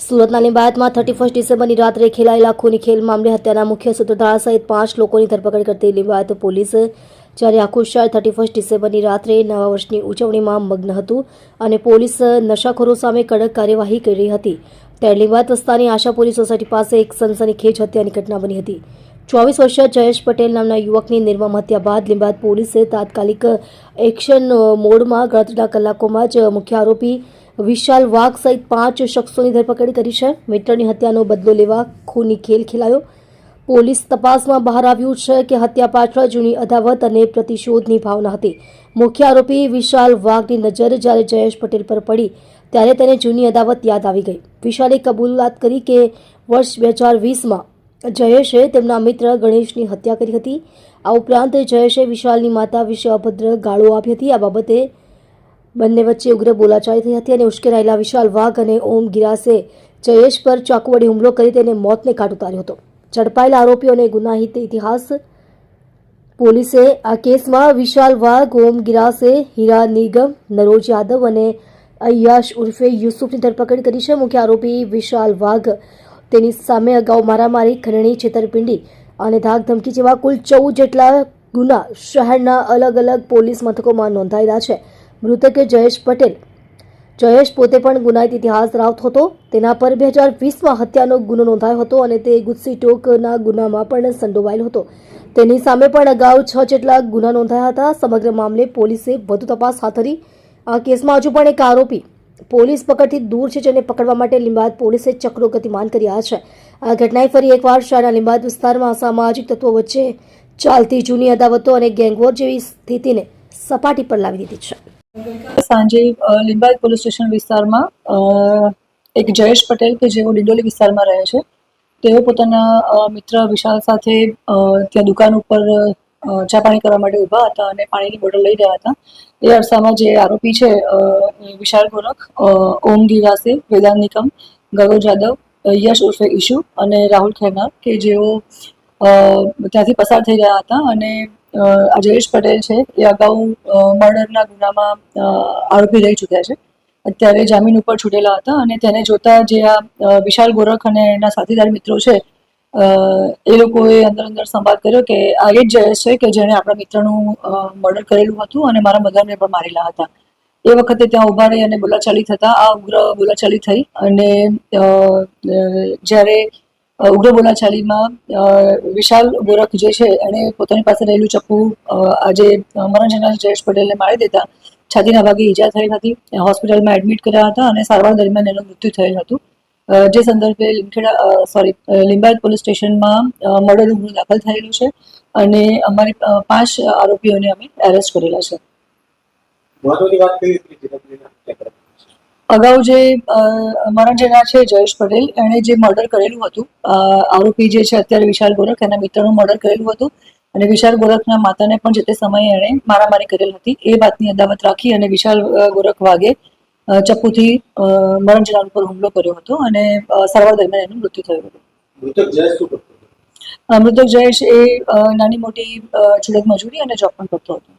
સુરતના લિંબાયતમાં thirty first ડિસેમ્બરની રાત્રે ખેલાયેલા ખૂની ખેલ મામલે હત્યાના મુખ્ય સૂત્રધાર સહિત પાંચ લોકોની ધરપકડ કરતી લિંબાયત પોલીસ. જ્યારે આખું શહેર થર્ટી ફર્સ્ટ ડિસેમ્બરની રાત્રે નવા વર્ષની ઉજવણીમાં મગ્ન હતું અને પોલીસ નશાખોરો સામે કડક કાર્યવાહી કરી હતી, ત્યારે લીંબાયત વિસ્તારની આશાપુરી સોસાયટી પાસે એક સનસનીખેજ હત્યાની ઘટના બની હતી. ચોવીસ વર્ષીય જયેશ પટેલ નામના યુવકની નિર્મમ હત્યા બાદ લીંબાયત પોલીસે તાત્કાલિક એક્શન મોડમાં ગણતરીના કલાકોમાં જ મુખ્ય આરોપી વિશાલ વાઘ સહિત પાંચ શખ્સોની ધરપકડ કરી છે. મિત્રની હત્યાનો બદલો લેવા ખૂની ખેલ ખેલાયો. પોલીસ તપાસમાં બહાર આવ્યું છે કે હત્યા પાછળ જૂની અદાવત અને પ્રતિશોધની ભાવના હતી. મુખ્ય આરોપી વિશાલ વાઘની નજર જ્યારે જયેશ પટેલ પર પડી, ત્યારે તેને જૂની અદાવત યાદ આવી ગઈ. વિશાલે કબૂલાત કરી કે વર્ષ બે હજાર વીસમાં જયેશે તેમના મિત્ર ગણેશની હત્યા કરી હતી. આ ઉપરાંત જયેશે વિશાલની માતા વિશે અભદ્ર ગાળો આપી હતી. આ બાબતે બંને વચ્ચે ઉગ્ર બોલાચાલી થઈ હતી અને ઉશ્કેરાયેલા વિશાલ વાઘ અને ઓમ ગિરાસે જયેશ પર ચાકુ વડે હુમલો કરી તેને મોતને કાટ ઉતાર્યો હતો. ઝડપાયેલા આરોપીઓને ગુનાહિત ઇતિહાસ પોલીસે આ કેસમાં વિશાલ વાઘ, ઓમ ગિરાસે, હીરા નિગમ, નરોજ યાદવ અને અય્યાશ ઉર્ફે યુસુફની ધરપકડ કરી છે. મુખ્ય આરોપી વિશાલ વાઘ તેની સામે અગાઉ મારામારી ખંડણી છેતરપિંડી અને ધાક ધમકી જેવા કુલ ચૌદ જેટલા ગુના શહેરના અલગ અલગ પોલીસ મથકોમાં નોંધાયેલા છે. મૃતકે જયેશ પટેલ. જયેશ પોતે પણ ગુનાહિત ઇતિહાસ ધરાવતો હતો. તેના પર બે હજાર વીસમાં હત્યાનો ગુનો નોંધાયો હતો અને તે ગુસ્સી ટોકના ગુનામાં પણ સંડોવાયેલો હતો. તેની સામે પણ અગાઉ છ જેટલા ગુના નોંધાયા હતા. સમગ્ર મામલે પોલીસે વધુ તપાસ હાથ ધરી. આ કેસમાં હજુ પણ એક આરોપી પોલીસ પકડથી દૂર છે જેને પકડવા માટે લીંબાદ પોલીસે ચક્રો ગતિમાન કર્યા છે. આ ઘટનાએ ફરી એકવાર શહેરના લીંબાદ વિસ્તારમાં અસામાજિક તત્વો વચ્ચે ચાલતી જૂની અદાવતો અને ગેંગવોર જેવી સ્થિતિને સપાટી પર લાવી દીધી છે. સાંજે લિંબાયત પોલીસ સ્ટેશન વિસ્તારમાં એક જયેશ પટેલ કે જેઓ ડિંડોલી વિસ્તારમાં રહે છે, તેઓ પોતાના મિત્ર વિશાલ સાથે ત્યાં દુકાન ઉપર ચા પાણી કરવા માટે ઊભા હતા અને પાણીની બોટલ લઈ રહ્યા હતા. એ અરસામાં જે આરોપી છે વિશાલ ગોરખ ઓમ ગિરાસે વેદાંત નિકમ ગૌરવ જાદવ યશ ઉર્ફે ઈશુ અને રાહુલ ખેરનાર કે જેઓ ત્યાંથી પસાર થઈ રહ્યા હતા અને અ, આ પટેલ છે એ અગાઉ મર્ડરના ગુનામાં આરોપી રહી ચૂક્યા છે. અત્યારે જામીન ઉપર છૂટેલા હતા અને તેને જોતા જે આ વિશાલ ગોરખ અને એના સાથીદાર મિત્રો છે એ લોકોએ અંદર અંદર સંવાદ કર્યો કે આ એ જ જયેશ છે કે જેણે આપણા મિત્રનું મર્ડર કરેલું હતું અને મારા મધરને પણ મારેલા હતા. એ વખતે ત્યાં ઊભા રહી અને બોલાચાલી થતા આ ઉગ્ર બોલાચાલી થઈ અને જ્યારે ઉગ્ર બોલાચાલીમાં વિશાલ ગોરખ જે છે, એણે પોતાની પાસે રહેલું ચપ્પુ આજે મરણ જનાર જયેશ પટેલને મારી દેતા, છાતીના ભાગે ઈજા થઈ હતી. હોસ્પિટલમાં એડમિટ કર્યા હતા અને સારવાર દરમિયાન એનું મૃત્યુ થયેલ હતું. જે સંદર્ભે લીમખેડા સોરી લિંબાયત પોલીસ સ્ટેશનમાં મર્ડરનો ગુનો દાખલ થયેલો છે અને અમારી પાંચ આરોપીઓને અમે એરેસ્ટ કરેલા છે. મહત્વની વાત કઈ હતી જીવનની હત્યા કરવા અગાઉ જે અ, જેના છે જયેશ પટેલ એણે જે મર્ડર કરેલું હતું આરોપી જે છે અત્યારે વિશાલ ગોરખ એના મિત્રનું મર્ડર કરેલું હતું. અને વિશાલ ગોરખના માતાને પણ જે તે સમયે એણે મારામારી કરેલ હતી. એ વાતની અદાવત રાખી અને વિશાલ ગોરખ વાગે ચપ્પુથી મરણજના ઉપર હુમલો કર્યો હતો અને સારવાર દરમિયાન એનું મૃત્યુ થયું હતું. મૃતક જયેશ એ નાની મોટી અ, છુડક મજૂરી અને જોબ પણ કરતો હતો.